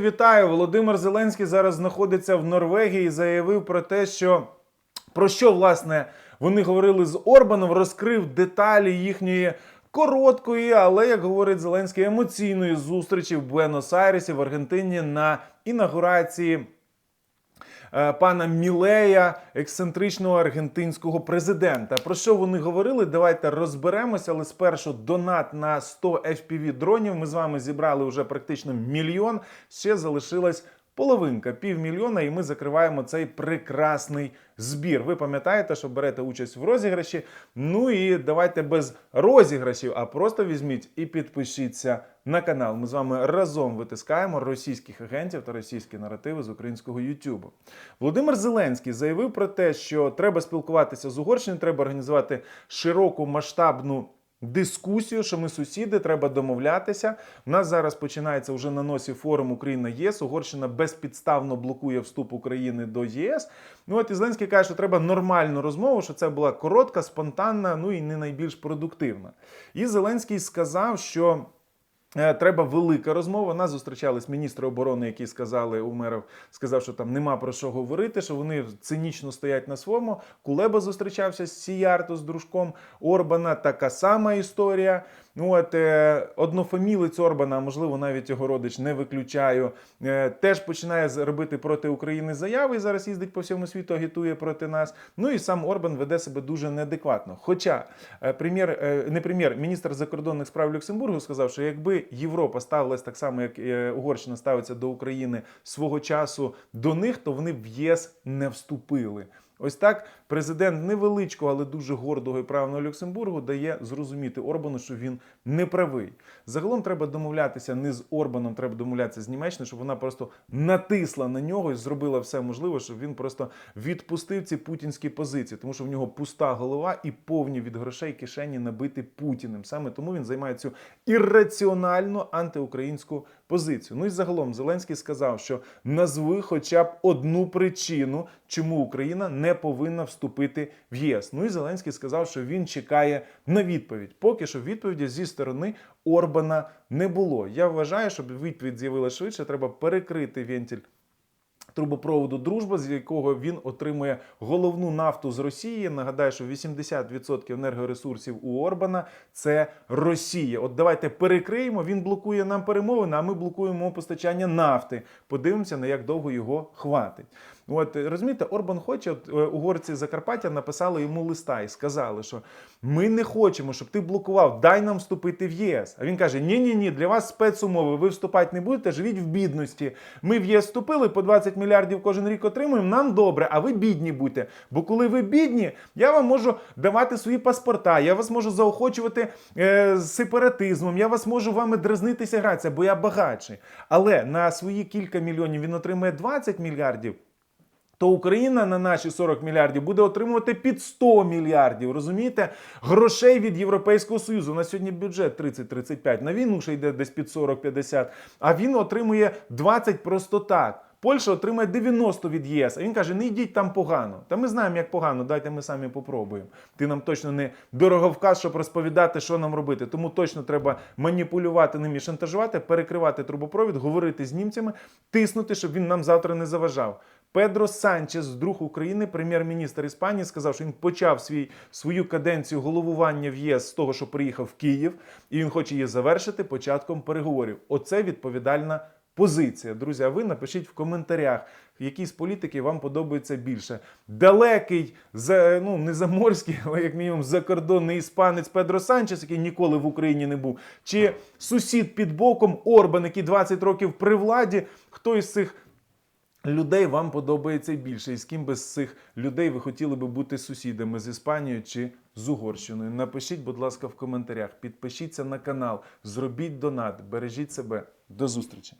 Вітаю! Володимир Зеленський зараз знаходиться в Норвегії і заявив про те, що про що власне вони говорили з Орбаном, розкрив деталі їхньої короткої, але як говорить Зеленський, емоційної зустрічі в Буенос-Айресі в Аргентині на інаугурації пана Мілея, ексцентричного аргентинського президента. Про що вони говорили? Давайте розберемося. Але спершу донат на 100 FPV дронів. Ми з вами зібрали вже практично мільйон. Ще залишилась. Половинка, півмільйона, і ми закриваємо цей прекрасний збір. Ви пам'ятаєте, що берете участь в розіграші. Ну і давайте без розіграшів, а просто візьміть і підпишіться на канал. Ми з вами разом витискаємо російських агентів та російські наративи з українського Ютубу. Володимир Зеленський заявив про те, що треба спілкуватися з Угорщиною, треба організувати широку масштабну. Дискусію, що ми сусіди, треба домовлятися. У нас зараз починається вже на носі форум Україна ЄС. Угорщина безпідставно блокує вступ України до ЄС. Ну от і Зеленський каже, що треба нормальну розмову, що це була коротка, спонтанна, ну і не найбільш продуктивна. І Зеленський сказав, що. Е, Треба велика розмова. Нас зустрічались міністри оборони, які сказали Умеров, сказав, що там нема про що говорити, що вони цинічно стоять на своєму. Кулеба зустрічався з Сіярто, з дружком Орбана. Така сама історія. Ну от е, однофамілець Орбана, можливо, навіть його родич не виключаю. е, Теж починає робити проти України заяви. і Зараз їздить по всьому світу, агітує проти нас. Ну і сам Орбан веде себе дуже неадекватно. Хоча е, прем'єр, не прем'єр, міністр закордонних справ Люксембургу сказав, що якби Європа ставилась так само, як Угорщина ставиться до України свого часу до них, то вони в ЄС не вступили. Ось так президент невеличкого, але дуже гордого і правного Люксембургу дає зрозуміти Орбану, що він не правий. Загалом треба домовлятися не з Орбаном, треба домовлятися з Німеччиною, щоб вона просто натисла на нього і зробила все можливе, щоб він просто відпустив ці путінські позиції, тому що в нього пуста голова і повні від грошей кишені набити Путіним. Саме тому він займає цю ірраціональну антиукраїнську позицію. Ну і загалом Зеленський сказав, що назви хоча б одну причину, чому Україна не повинна вступити в ЄС. Ну і Зеленський сказав, що він чекає на відповідь. Поки що відповіді зі сторони Орбана не було. Я вважаю, щоб відповідь з'явилася швидше, треба перекрити вентиль трубопроводу Дружба, з якого він отримує головну нафту з Росії. Нагадаю, що 80% енергоресурсів у Орбана це Росія. От давайте перекриємо. Він блокує нам перемовини, а ми блокуємо постачання нафти. Подивимося, на як довго його хватить. От розумієте, Орбан хоче, от е, угорці Закарпаття написали йому листа і сказали, що ми не хочемо, щоб ти блокував, дай нам вступити в ЄС. А він каже: Ні, ні, ні, для вас спецумови, ви вступати не будете, живіть в бідності. Ми в ЄС вступили, по 20 мільярдів кожен рік отримуємо. Нам добре, а ви бідні будьте. Бо коли ви бідні, я вам можу давати свої паспорта, я вас можу заохочувати е, сепаратизмом, я вас можу вами дразнитися, гратися, бо я багатший. Але на свої кілька мільйонів він отримує 20 мільярдів то Україна на наші 40 мільярдів буде отримувати під 100 мільярдів. Розумієте? Грошей від Європейського Союзу. На сьогодні бюджет 30-35. На війну ще йде десь під 40-50. А він отримує 20 просто так. Польща отримає 90 від ЄС. А він каже: не йдіть там погано. Та ми знаємо, як погано, дайте ми самі попробуємо. Ти нам точно не дороговказ, щоб розповідати, що нам робити. Тому точно треба маніпулювати ним і шантажувати, перекривати трубопровід, говорити з німцями, тиснути, щоб він нам завтра не заважав. Педро Санчес, друг України, прем'єр-міністр Іспанії, сказав, що він почав свій, свою каденцію головування в ЄС з того, що приїхав в Київ, і він хоче її завершити початком переговорів. Оце відповідальна позиція. Друзі, а ви напишіть в коментарях, які з політиків вам подобається більше. Далекий, за, ну не заморський, але як мінімум закордонний іспанець Педро Санчес, який ніколи в Україні не був, чи сусід під боком Орбан, який 20 років при владі. Хто із цих людей вам подобається більше, і з ким би з цих людей ви хотіли би бути сусідами з Іспанією чи з Угорщиною? Напишіть, будь ласка, в коментарях, підпишіться на канал, зробіть донат, бережіть себе. До зустрічі!